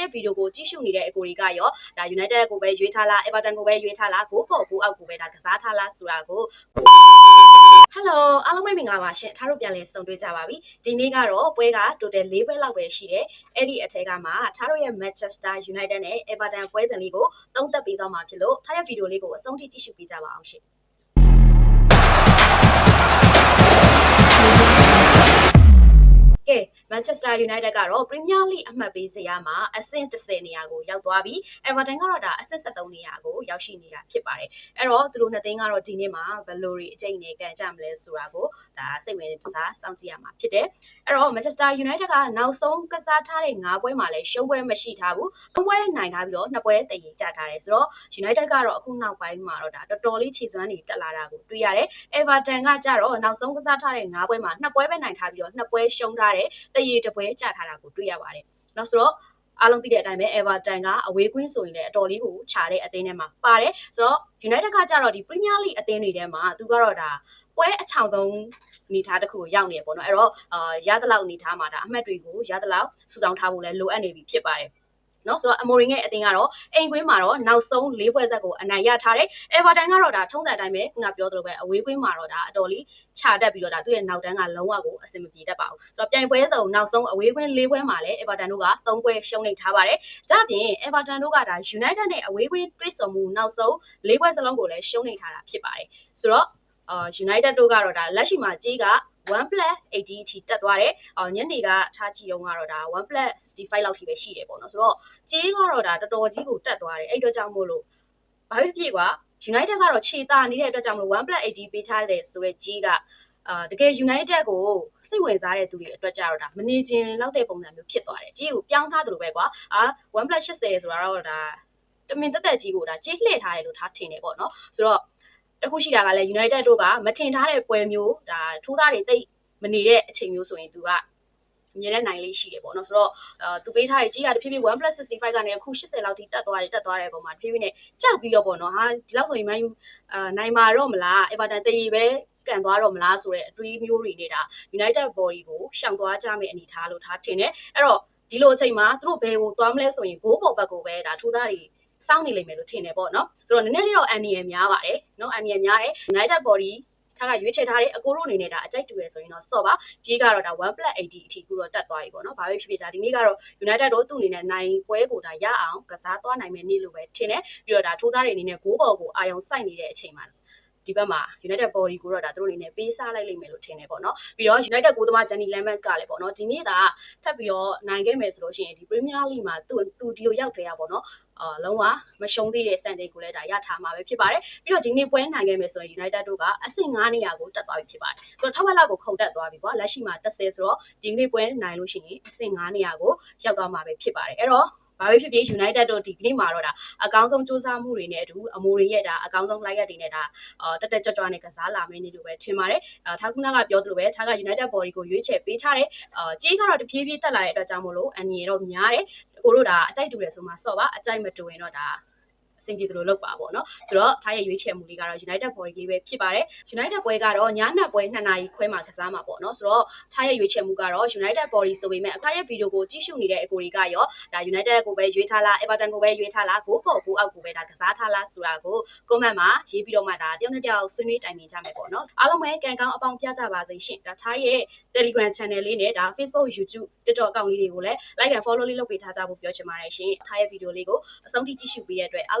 ရဲ့ဗီဒီယိုကိုကြည့်ရှုနေတဲ့အကိုတွေကရောဒါ United ကိုပဲရွေးထားလား Everton ကိုပဲရွေးထားလားဂိုးပေါ်ဂိုးအောက်ကိုပဲဒါကစားထားလားဆိုတာကို Hello အားလုံးပဲမင်္ဂလာပါရှင်ထားတို့ပြန်လည်ဆုံတွေ့ကြပါပြီဒီနေ့ကတော့ပွဲက total ၄ပွဲလောက်ပဲရှိတယ်အဲ့ဒီအထက်ကမှထားတို့ရဲ့ Manchester United နဲ့ Everton ပွဲစဉ်လေးကိုသုံးသပ်ပေးသွားမှာဖြစ်လို့ထားရဲ့ဗီဒီယိုလေးကိုအဆုံးထိကြည့်ရှုပေးကြပါအောင်ရှင် Manchester United ကတော့ Premier League အမှတ်ပေးစရာမှာအဆင့်30နေရာကိုရောက်သွားပြီ Everton ကတော့ဒါအဆင့်73နေရာကိုရောက်ရှိနေတာဖြစ်ပါတယ်အဲ့တော့သူတို့နှစ်သင်းကတော့ဒီနေ့မှာဘယ်လိုတွေအကျိတ်နဲ့ကန်ကြမလဲဆိုတာကိုဒါစိတ်ဝင်စားစောင့်ကြည့်ရမှာဖြစ်တယ်အဲ့တော့ Manchester United ကနောက်ဆုံးကစားထားတဲ့၅ပွဲမှာလည်းရှုံးပွဲမရှိထားဘူး၃ပွဲနိုင်ထားပြီးတော့၂ပွဲတည်ကြထားတယ်ဆိုတော့ United ကတော့အခုနောက်ပိုင်းမှာတော့ဒါတော်တော်လေးခြေစွမ်းတွေတက်လာတာကိုတွေ့ရတယ် Everton ကကြတော့နောက်ဆုံးကစားထားတဲ့၅ပွဲမှာ၂ပွဲပဲနိုင်ထားပြီးတော့၂ပွဲရှုံးထားတယ်တရေတပွဲကြထားတာကိုတွေ့ရပါတယ်နောက်ဆိုတော့အားလုံးသိတဲ့အတိုင်းပဲ Everton ကအဝေးကွင်းဆိုရင်လည်းအတော်လေးကိုခြာတဲ့အသင်းထဲမှာပါတယ်ဆိုတော့ United ကကြတော့ဒီ Premier League အသင်းတွေထဲမှာသူကတော့ဒါပွဲအချောင်ဆုံးအနေထားတစ်ခုကိုရောက်နေရပေါ့နော်အဲ့တော့အာရသလောက်အနေထားမှာဒါအမှတ်တွေကိုရသလောက်စုဆောင်းထားဖို့လည်းလိုအပ်နေပြီဖြစ်ပါတယ် နော်ဆိုတော့အမိုရင်ရဲ့အတင်းကတော့အိမ်ကွင်းမှာတော့နောက်ဆုံး၄ပွဲဆက်ကိုအနိုင်ရထားတယ်။ Everton ကတော့ဒါထုံးစံအတိုင်းပဲခုနပြောသလိုပဲအဝေးကွင်းမှာတော့ဒါအတော်လေးခြာတက်ပြီးတော့ဒါသူ့ရဲ့နောက်တန်းကလုံးဝကိုအဆင်မပြေတတ်ပါဘူး။ဆိုတော့ပြိုင်ပွဲစုံနောက်ဆုံးအဝေးကွင်း၄ပွဲမှာလည်း Everton တို့က၃ပွဲရှုံးနေထားပါတယ်။ဒါ့အပြင် Everton တို့ကဒါ United နဲ့အဝေးကွင်းတွေ့ဆုံမှုနောက်ဆုံး၄ပွဲစလုံးကိုလည်းရှုံးနေထားတာဖြစ်ပါတယ်။ဆိုတော့အာ United တို့ကတော့ဒါလက်ရှိမှာကြီးက 1+80 အထိတက်သွားတယ်။အော်ညနေကထားကြည့်အောင်ကတော့ဒါ 1+65 လောက်ထိပဲရှိတယ်ပေါ့နော်။ဆိုတော့ကြေးကတော့ဒါတော်တော်ကြီးကိုတက်သွားတယ်။အဲ့အတွက်ကြောင့်မို့လို့ဘာဖြစ်ဖြစ်ကွာ United ကတော့ခြေတာနေတဲ့အတွက်ကြောင့်မို့လို့ 1+80 ပေးထားတယ်ဆိုတော့ကြေးကအာတကယ် United ကိုစိတ်ဝင်စားတဲ့သူတွေအတွက်ကြတော့ဒါမနေခြင်းလောက်တဲ့ပုံစံမျိုးဖြစ်သွားတယ်။ကြေးကိုပြောင်းထားသလိုပဲကွာ။အာ 1+80 ဆိုတာတော့ဒါတမင်တက်တက်ကြီးကိုဒါကြေးလှည့်ထားတယ်လို့ထားထင်တယ်ပေါ့နော်။ဆိုတော့ တခုရှိတာကလည်း United တို့ကမထင်ထားတဲ့ပွဲမျိုးဒါထိုးသားတွေတိတ်မနေတဲ့အချိန်မျိုးဆိုရင်သူကအမြဲတမ်းနိုင်လေးရှိတယ်ပေါ့နော်ဆိုတော့အာသူပေးထားတဲ့ကြီးကတဖြည်းဖြည်း 1+65 ကနေအခု80လောက်ထိတက်သွားတယ်တက်သွားတဲ့ပုံမှာတဖြည်းဖြည်းနဲ့ကြောက်ပြီးတော့ပေါ့နော်ဟာဒီလောက်ဆိုရင် Man U အာနိုင်မှာတော့မလား Everton တည်ရပဲကန်သွားတော့မလားဆိုတဲ့အတွေးမျိုးတွေနဲ့ဒါ United body ကိုရှောင်သွားကြမယ့်အနေအထားလို့ထားထင်တယ်အဲ့တော့ဒီလိုအချိန်မှာသူတို့ဘယ်ကိုသွားမလဲဆိုရင်ဂိုးပေါ်ဘက်ကိုပဲဒါထိုးသားတွေ စောင့်နေလိမ့်မယ်လို့ထင်တယ်ပေါ့နော်ဆိုတော့နည်းနည်းလေးတော့အန်နီရများပါတယ်နော်အန်နီရများတယ် United body ထားကရွေးချယ်ထားတဲ့အကိုတို့အနေနဲ့ဒါအကြိုက်တူရယ်ဆိုရင်တော့စော့ပါကြီးကတော့ဒါ 1+80 အထိကူတော့တက်သွားပြီပေါ့နော်ဘာပဲဖြစ်ဖြစ်ဒါဒီနေ့ကတော့ United တို့သူ့အနေနဲ့နိုင်ပွဲကိုဒါရအောင်ကစားသွားနိုင်မယ်နေ့လို့ပဲထင်တယ်ပြီးတော့ဒါထိုးသားတွေအနေနဲ့ဂိုးပေါ်ကိုအာယုံစိုက်နေတဲ့အချိန်မှာ ဒီဘက်မှာ United body ကိုတော့ဒါသူတို့အနေနဲ့ပေးစားလိုက်လိမ့်မယ်လို့ထင်တယ်ပေါ့နော်ပြီးတော့ United ကိုသမား Jenny Lemans ကလည်းပေါ့နော်ဒီနေ့ကထပ်ပြီးတော့နိုင်ခဲ့မယ်ဆိုလို့ရှိရင်ဒီ Premier League မှာသူ့သူဒီကိုရောက်တယ်ရပေါ့နော်အာလုံးဝမရှုံးသေးတဲ့စံချိန်ကိုလည်းဒါရထားမှာပဲဖြစ်ပါတယ်ပြီးတော့ဒီနေ့ပွဲနိုင်ခဲ့မယ်ဆိုရင် United တို့ကအဆင့်9နေရာကိုတက်သွားပြီဖြစ်ပါတယ်ဆိုတော့ထောက်ဝက်လောက်ကိုခုန်တက်သွားပြီကွာလက်ရှိမှာ10ဆိုတော့ဒီနေ့ပွဲနိုင်လို့ရှိရင်အဆင့်9နေရာကိုရောက်သွားမှာပဲဖြစ်ပါတယ်အဲ့တော့ ဘာပဲဖြစ်ဖြစ် United တို့ဒီကနေ့မှာတော့ဒါအကောင်းဆုံးစူးစမ်းမှုတွေနဲ့အတူအမိုတွေရဲ့ဒါအကောင်းဆုံးလိုက်ရက်တွေနဲ့ဒါအာတက်တက်ကြွကြွနဲ့ကစားလာမယ်နေလို့ပဲထင်ပါတယ်အာထားခုနကပြောသလိုပဲထားက United body ကိုရွေးချယ်ပေးထားတယ်အာကြေးကတော့တဖြည်းဖြည်းတက်လာတဲ့အတွက်ကြောင့်မို့လို့အန်နီရောများတယ်ကိုတို့ဒါအကြိုက်တူတယ်ဆိုမှစော့ပါအကြိုက်မတူရင်တော့ဒါ အဆင်ပြေသလိုလုပ်ပါပေါ့နော်ဆိုတော့ထားရဲ့ရွေးချယ်မှုလေးကတော့ United Body လေးပဲဖြစ်ပါတယ် United ပွဲကတော့ညနက်ပွဲ2နာရီခွဲမှာကစားမှာပေါ့နော်ဆိုတော့ထားရဲ့ရွေးချယ်မှုကတော့ United Body ဆိုပေမဲ့အခါရဲ့ဗီဒီယိုကိုကြည့်ရှုနေတဲ့အကိုတွေကရောဒါ United ကိုပဲရွေးထားလား Everton ကိုပဲရွေးထားလားဂိုးပေါ်ဂိုးအောက်ကိုပဲဒါကစားထားလားဆိုတာကို comment မှာရေးပြီးတော့မှဒါတယောက်နဲ့တယောက်ဆွေးနွေးတိုင်ပင်ကြမယ်ပေါ့နော်အားလုံးပဲကံကောင်းအပေါင်းပြကြပါစေရှင်ဒါထားရဲ့ Telegram channel လေးနဲ့ဒါ Facebook YouTube TikTok အကောင့်လေးတွေကိုလည်း like and follow လေးလုပ်ပေးထားကြဖို့ပြောချင်ပါတယ်ရှင်ထားရဲ့ဗီဒီယိုလေးကိုအဆုံးထိကြည့်ရှုပေးတဲ့အတွက်အား